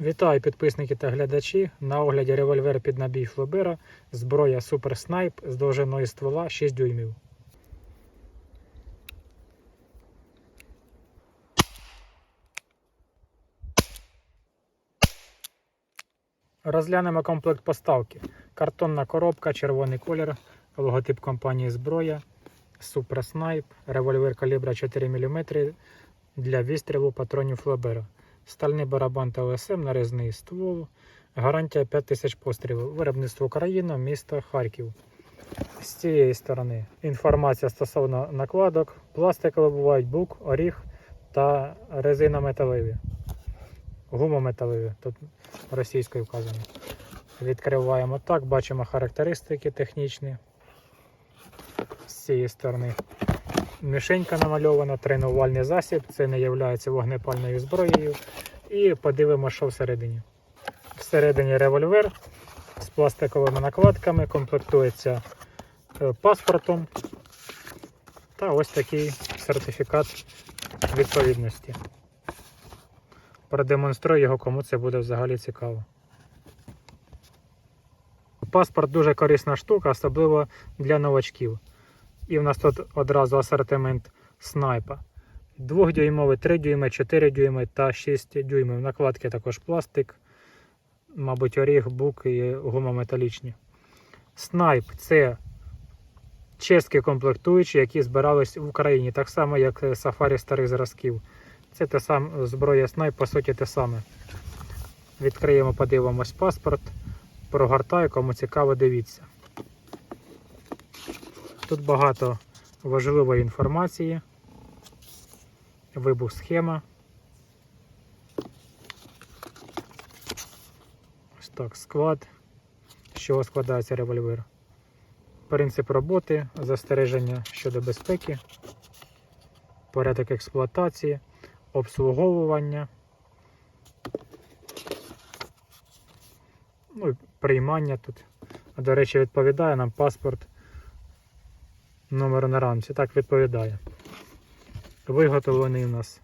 Вітаю підписники та глядачі. На огляді револьвер під набій Флобера, зброя Snipe з довжиною ствола 6 дюймів. Розглянемо комплект поставки. Картонна коробка, червоний колір, логотип компанії зброя, Super Snipe, револьвер калібра 4 мм для відстрілу патронів Флобера. Стальний барабан та ОСМ, нарізний ствол. Гарантія 5000 пострілів. Виробництво Україна, місто Харків. З цієї сторони інформація стосовно накладок. Пластикові бувають бук, оріг та резинометалеві. Гумометалеві, тут російською вказано. Відкриваємо так, бачимо характеристики технічні. З цієї сторони мішенька намальована, тренувальний засіб, це не є вогнепальною зброєю. І подивимося, що всередині. Всередині револьвер з пластиковими накладками, комплектується е, паспортом та ось такий сертифікат відповідності. Продемонструю його, кому це буде взагалі цікаво. Паспорт дуже корисна штука, особливо для новачків. І в нас тут одразу асортимент снайпа. 2-дюймовий, 3 дюйми, 4 дюйми та 6 дюймів. Накладки також пластик, мабуть, оріг, бук і гумометалічні. Снайп це чеські комплектуючі, які збирались в Україні, так само, як сафарі старих зразків. Це те саме зброя снайп, по суті, те саме. Відкриємо, подивимось паспорт. Прогортаю, кому цікаво, дивіться. Тут багато важливої інформації. Вибух схема. Ось так, склад, з чого складається револьвер. Принцип роботи, застереження щодо безпеки, порядок експлуатації, обслуговування, ну приймання тут. До речі, відповідає нам паспорт номер на рамці. Так відповідає. Виготовлений у нас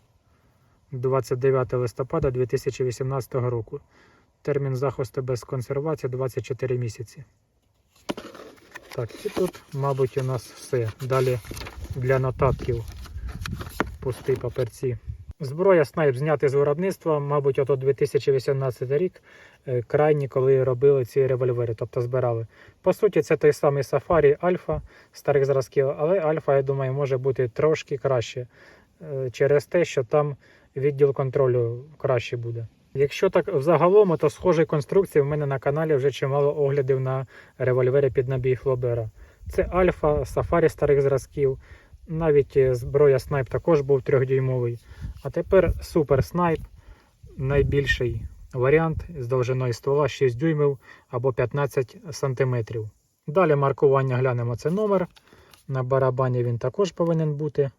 29 листопада 2018 року. Термін захисту без консервації 24 місяці. Так, і тут, мабуть, у нас все. Далі для нотатків пустий паперці. Зброя снайп зняти з виробництва, мабуть, ото 2018 рік, е, крайні, коли робили ці револьвери, тобто збирали. По суті, це той самий Safari Альфа старих зразків, але Альфа, я думаю, може бути трошки краще е, через те, що там відділ контролю краще буде. Якщо так взагалом, то схожі конструкції в мене на каналі вже чимало оглядів на револьвери під набій Флобера. Це Альфа, Сафарі старих зразків, навіть е, зброя снайп також був трьохдюймовий. А тепер супер снайп, найбільший варіант з довжиною ствола 6 дюймів або 15 сантиметрів. Далі маркування глянемо це номер. На барабані він також повинен бути.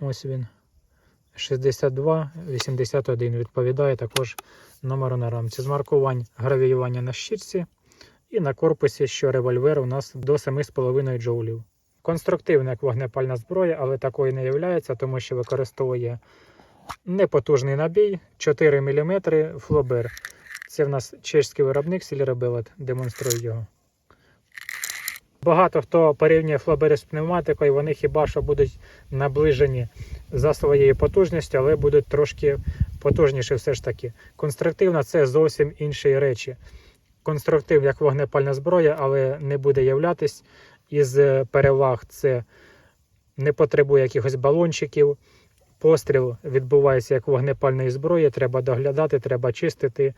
Ось він. 6281 відповідає також номеру на рамці. З маркувань гравіювання на щитці і на корпусі, що револьвер у нас до 7,5 джоулів. Конструктивна як вогнепальна зброя, але такою не є, тому що використовує непотужний набій 4 мм флобер. Це в нас чеський виробник Сільребелет, демонструю його. Багато хто порівнює флобери з пневматикою, вони хіба що будуть наближені за своєю потужністю, але будуть трошки потужніші все ж таки. Конструктивна це зовсім інші речі. Конструктив як вогнепальна зброя, але не буде являтись із переваг. Це не потребує якихось балончиків. Постріл відбувається як вогнепальної зброї, треба доглядати, треба чистити.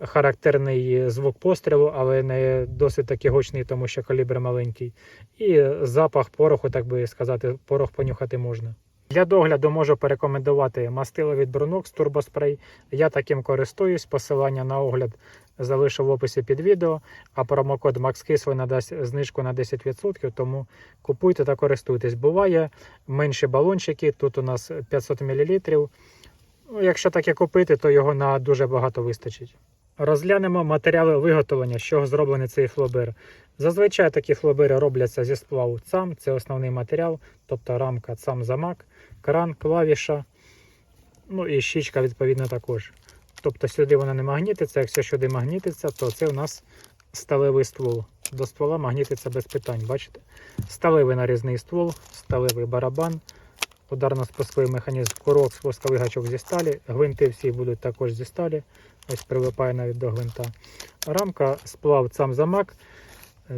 Характерний звук пострілу, але не досить таки гучний, тому що калібр маленький. І запах пороху, так би сказати, порох понюхати можна. Для догляду можу порекомендувати мастило від Brunox турбоспрей. Я таким користуюсь. Посилання на огляд залишу в описі під відео, а промокод MaxKiss надасть знижку на 10%, тому купуйте та користуйтесь. Буває менші балончики, тут у нас 500 мл. Ну, Якщо таке купити, то його на дуже багато вистачить. Розглянемо матеріали виготовлення, з чого зроблений цей флобер. Зазвичай такі флобери робляться зі сплаву ЦАМ, це основний матеріал, тобто рамка ЦАМ замак, кран, клавіша, ну і щічка відповідно також. Тобто сюди вона не магнітиться. Якщо сюди магнітиться, то це у нас сталевий ствол. До ствола магнітиться без питань, бачите? Сталевий нарізний ствол, сталевий барабан, ударно-спусковий механізм, курок, спусковий гачок зі сталі. Гвинти всі будуть також зі сталі. Ось прилипає навіть до гвинта. Рамка, сплав сам замок.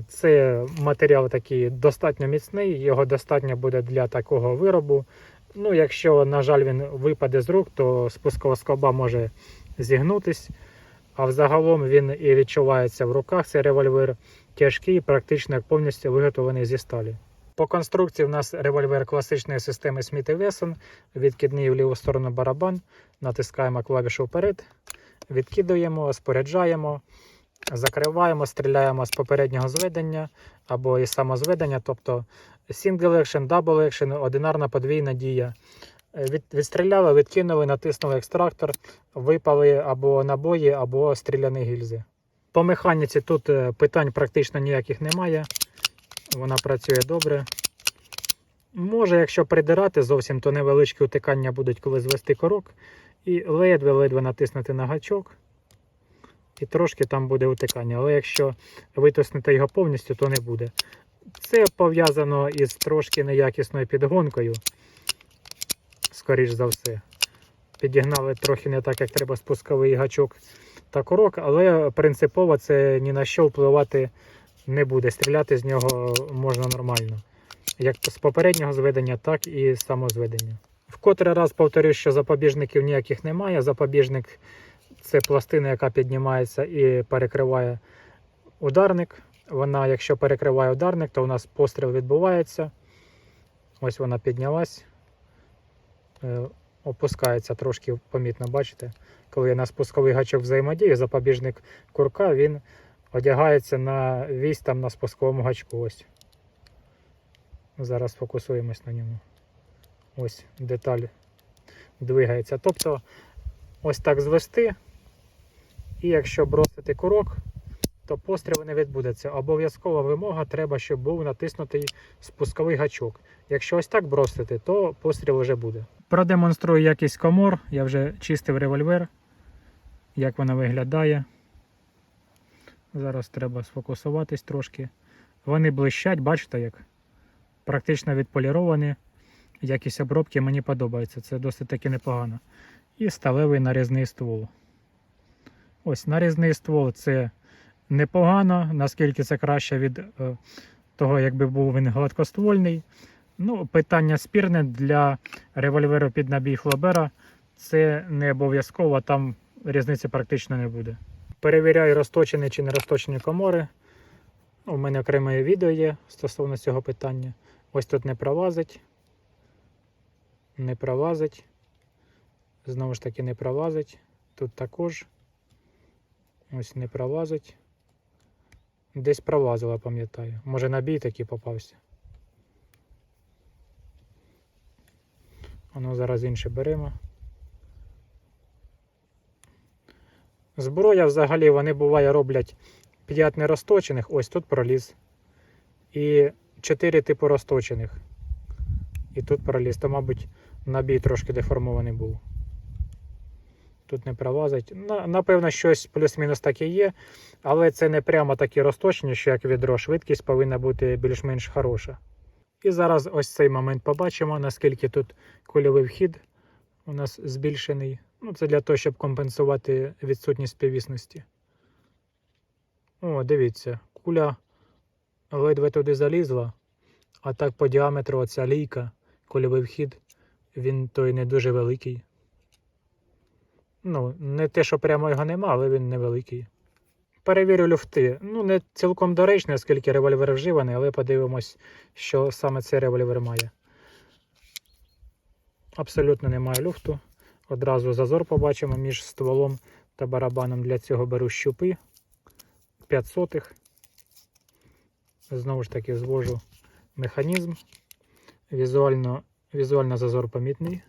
Це матеріал такий достатньо міцний, його достатньо буде для такого виробу. Ну, якщо, на жаль, він випаде з рук, то спускова скоба може зігнутись. А взагалом він і відчувається в руках. Цей револьвер тяжкий, практично повністю виготовлений зі сталі. По конструкції в нас револьвер класичної системи Smith Wesson, відкидний в ліву сторону барабан, натискаємо клавішу вперед, відкидуємо, споряджаємо, закриваємо, стріляємо з попереднього зведення або із самозведення, тобто single action, double action, одинарна подвійна дія. Е, Від, відстріляли, відкинули, натиснули екстрактор, випали або набої, або стріляні гільзи. По механіці тут е, питань практично ніяких немає. Вона працює добре. Може, якщо придирати зовсім, то невеличкі утикання будуть, коли звести корок. І ледве-ледве натиснути на гачок. І трошки там буде утикання. Але якщо витиснути його повністю, то не буде. Це пов'язано із трошки неякісною підгонкою. Скоріш за все. Підігнали трохи не так, як треба спусковий гачок та корок, але принципово це ні на що впливати не буде. Стріляти з нього можна нормально. Як з попереднього зведення, так і з самозведення. В котрий раз повторюю, що запобіжників ніяких немає. Запобіжник це пластина, яка піднімається і перекриває ударник. Вона, якщо перекриває ударник, то у нас постріл відбувається. Ось вона піднялась. Е, Опускається трошки помітно, бачите? Коли я на спусковий гачок взаємодію, запобіжник курка він одягається на вісь там на спусковому гачку. Ось. Зараз фокусуємось на ньому. Ось деталь двигається. Тобто, ось так звести. І якщо бросити курок, то пострілу не відбудеться. Обов'язкова вимога треба, щоб був натиснутий спусковий гачок. Якщо ось так бросити, то постріл вже буде. Продемонструю якість комор. Я вже чистив револьвер, як вона виглядає. Зараз треба сфокусуватись трошки. Вони блищать, бачите як? Практично відполіровані. Якість обробки мені подобається. Це досить таки непогано. І сталевий нарізний ствол. Ось нарізний ствол це непогано, наскільки це краще від е, того, якби був він гладкоствольний. Ну, питання спірне для револьверу під набій Флобера. Це не обов'язково, там різниці практично не буде. Перевіряю, розточені чи не розточені комори. У мене окреме відео є стосовно цього питання. Ось тут не пролазить. Не пролазить. Знову ж таки, не пролазить. Тут також. Ось не пролазить. Десь пролазила, пам'ятаю. Може набій такий попався. Воно зараз інше беремо. Зброя взагалі вони буває роблять 5 нерозточених, ось тут проліз. І 4 типу розточених. І тут проліз. То, мабуть, набій трошки деформований був. Тут не пролазить. Напевно, щось плюс-мінус таке є, але це не прямо такі розточені, що як відро. Швидкість повинна бути більш-менш хороша. І зараз ось цей момент побачимо, наскільки тут кульовий вхід у нас збільшений. Ну, це для того, щоб компенсувати відсутність співвісності. О, дивіться, куля ледве туди залізла, а так по діаметру оця лійка, кульовий вхід, він той не дуже великий. Ну, не те, що прямо його нема, але він невеликий. Перевірю люфти. Ну, не цілком доречно, оскільки револьвер вживаний, але подивимось, що саме цей револьвер має. Абсолютно немає люфту. Одразу зазор побачимо між стволом та барабаном. Для цього беру щупи 500. Знову ж таки, звожу механізм. Візуально, візуально зазор помітний.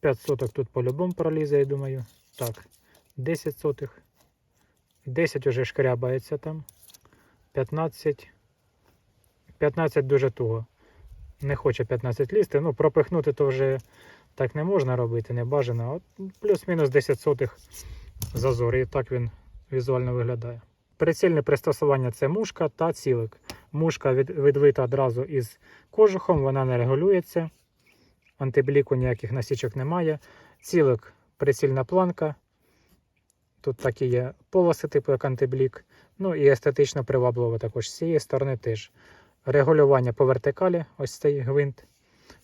5 соток тут по-любому пролізе, я думаю. Так, 10 сотих. 10 уже шкрябається там. 15. 15 дуже туго. Не хоче 15 лізти. Ну, пропихнути то вже Так не можна робити, не бажано. Плюс-мінус 10 сотих зазор. І так він візуально виглядає. Прицільне пристосування це мушка та цілик. Мушка від, відвита одразу із кожухом, вона не регулюється. Антибліку ніяких насічок немає. Цілик прицільна планка. Тут такі є полоси, типу як антиблік. Ну і естетично привабливо також з цієї сторони теж. Регулювання по вертикалі, ось цей гвинт.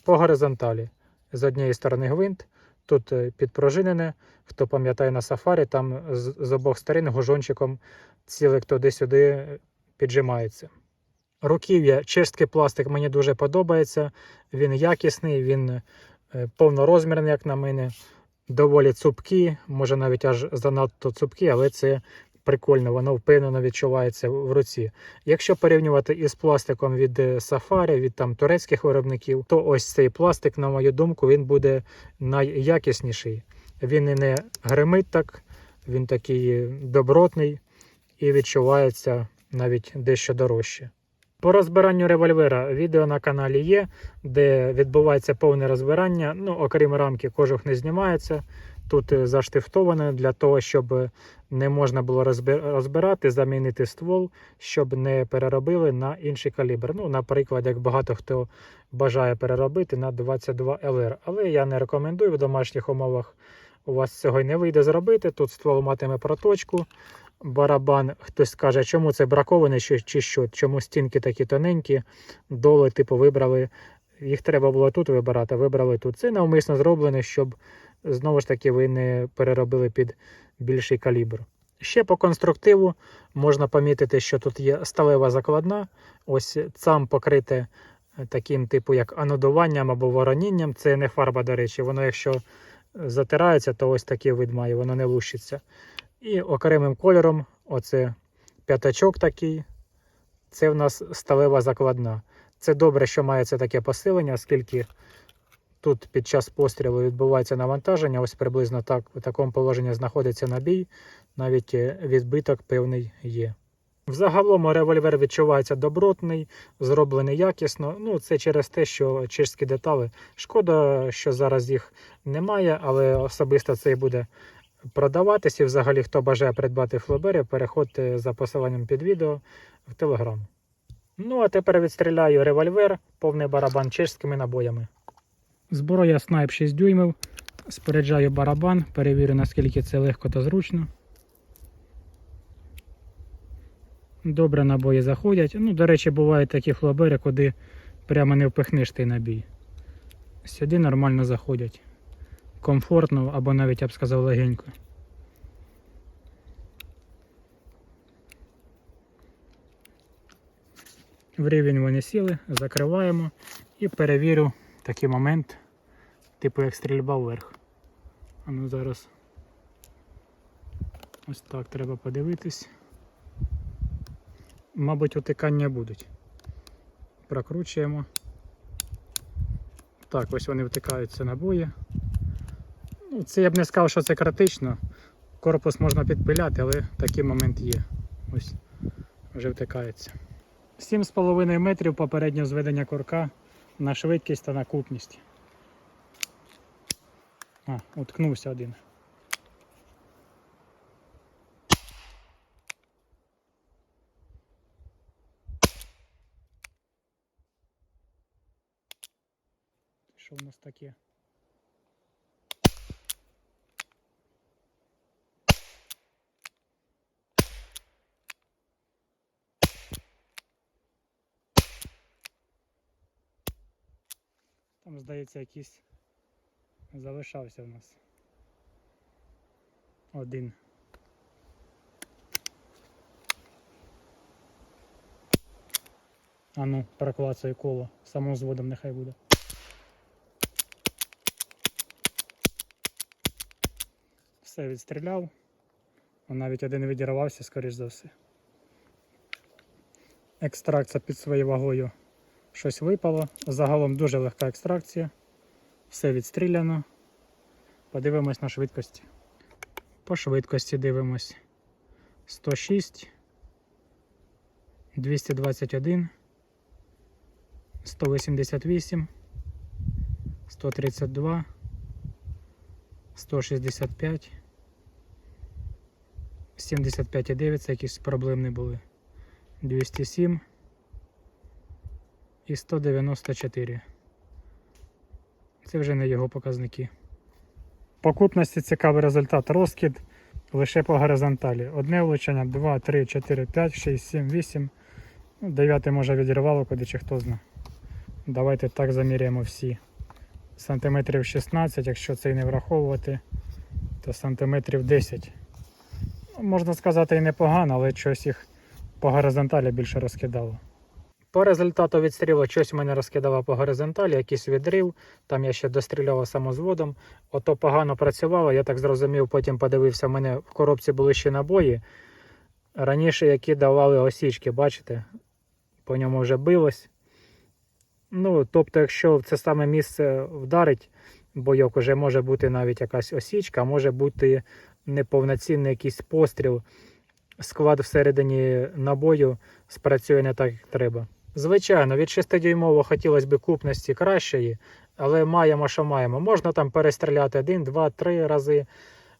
По горизонталі. З однієї сторони гвинт, тут е, підпружинене. Хто пам'ятає на сафарі, там з, з обох сторін гужончиком цілик туди-сюди піджимається. Руків'я, чисткий пластик мені дуже подобається. Він якісний, він е, повнорозмірний, як на мене. Доволі цупкі, може навіть аж занадто цупкі, але це прикольно, воно впевнено відчувається в руці. Якщо порівнювати із пластиком від е, Safari, від там турецьких виробників, то ось цей пластик, на мою думку, він буде найякісніший. Він і не гримить так, він такий добротний і відчувається навіть дещо дорожче. По розбиранню револьвера відео на каналі є, де відбувається повне розбирання. Ну, окрім рамки, кожух не знімається. Тут е, заштифтовано для того, щоб не можна було розбирати, замінити ствол, щоб не переробили на інший калібр. Ну, наприклад, як багато хто бажає переробити на 22 LR. Але я не рекомендую в домашніх умовах. У вас цього й не вийде зробити. Тут ствол матиме проточку. Барабан, хтось скаже, чому це бракований чи, чи що, чому стінки такі тоненькі, доли, типу, вибрали. Їх треба було тут вибирати, вибрали тут. Це навмисно зроблено, щоб знову ж таки ви не переробили під більший калібр. Ще по конструктиву можна помітити, що тут є сталева закладна. Ось сам покрите е, таким, типу, як анодуванням або воронінням. Це не фарба, до речі. Воно, якщо затирається, то ось такий вид має, воно не лущиться. І окремим кольором, оце п'ятачок такий. Це в нас сталева закладна. Це добре, що має це таке посилення, оскільки тут під час пострілу відбувається навантаження. Ось приблизно так у такому положенні знаходиться набій, навіть е, відбиток певний є. Взагалом револьвер відчувається добротний, зроблений якісно. Ну, це через те, що чешські деталі. Шкода, що зараз їх немає, але особисто це і буде продаватись. І взагалі, хто бажає придбати флобери, переходьте за посиланням під відео в Телеграм. Ну, а тепер відстріляю револьвер, повний барабан чешськими набоями. Зброя снайп 6 дюймів. Споряджаю барабан, перевірю, наскільки це легко та зручно. Добре набої заходять. Ну, до речі, бувають такі флобери, куди прямо не впихнеш той набій. Сюди нормально заходять. Комфортно або навіть я б сказав легенько. В рівень вони сіли, закриваємо і перевірю такий момент, типу як стрільба вверх. А ну зараз ось так треба подивитись. Мабуть, утикання будуть. Прокручуємо. Так, ось вони втикаються набої. Ну, це я б не сказав, що це критично. Корпус можна підпиляти, але такий момент є. Ось вже втикається. 7,5 метрів попереднє зведення курка на швидкість та на купність. А, уткнувся один. Що в нас таке? Здається, якийсь залишався в нас. Один. А ну, проклацаю коло. Самозводом нехай буде. Все відстріляв. Навіть один відірвався, скоріш за все. Екстракція під своєю вагою щось випало. Загалом дуже легка екстракція. Все відстріляно. Подивимось на швидкості. По швидкості дивимось. 106, 221, 188, 132, 165. 75,9 це якісь проблемні були. 207 і 194. Це вже не його показники. По купності цікавий результат. Розкид лише по горизонталі. Одне влучення, 2, 3, 4, 5, 6, 7, 8. Ну, дев'яте може відірвало куди чи хто знає. Давайте так заміряємо всі. Сантиметрів 16, якщо це і не враховувати, то сантиметрів 10. Ну, Можна сказати і непогано, але щось їх по горизонталі більше розкидало. По результату відстрілу щось мене розкидало по горизонталі, якийсь відрив, там я ще дострілював самозводом. Ото погано працювало, я так зрозумів, потім подивився, в мене в коробці були ще набої. Раніше які давали осічки, бачите? По ньому вже билось. Ну, тобто, якщо в це саме місце вдарить бойок, вже може бути навіть якась осічка, може бути неповноцінний якийсь постріл. Склад всередині набою спрацює не так, як треба. Звичайно, від 6-дюймового хотілося б купності кращої, але маємо, що маємо. Можна там перестріляти один, два, три рази,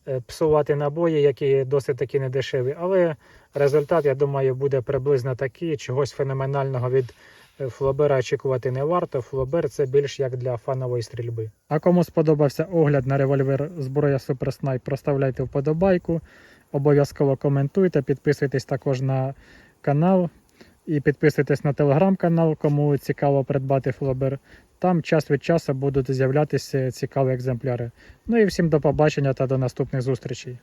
е, псувати набої, які досить таки недешеві. Але результат, я думаю, буде приблизно такий. Чогось феноменального від е, флобера очікувати не варто. Флобер це більш як для фанової стрільби. А кому сподобався огляд на револьвер зброя Snipe, проставляйте вподобайку. Обов'язково коментуйте, підписуйтесь також на канал і підписуйтесь на телеграм-канал, кому цікаво придбати флобер. Там час від часу будуть з'являтися цікаві екземпляри. Ну і всім до побачення та до наступних зустрічей.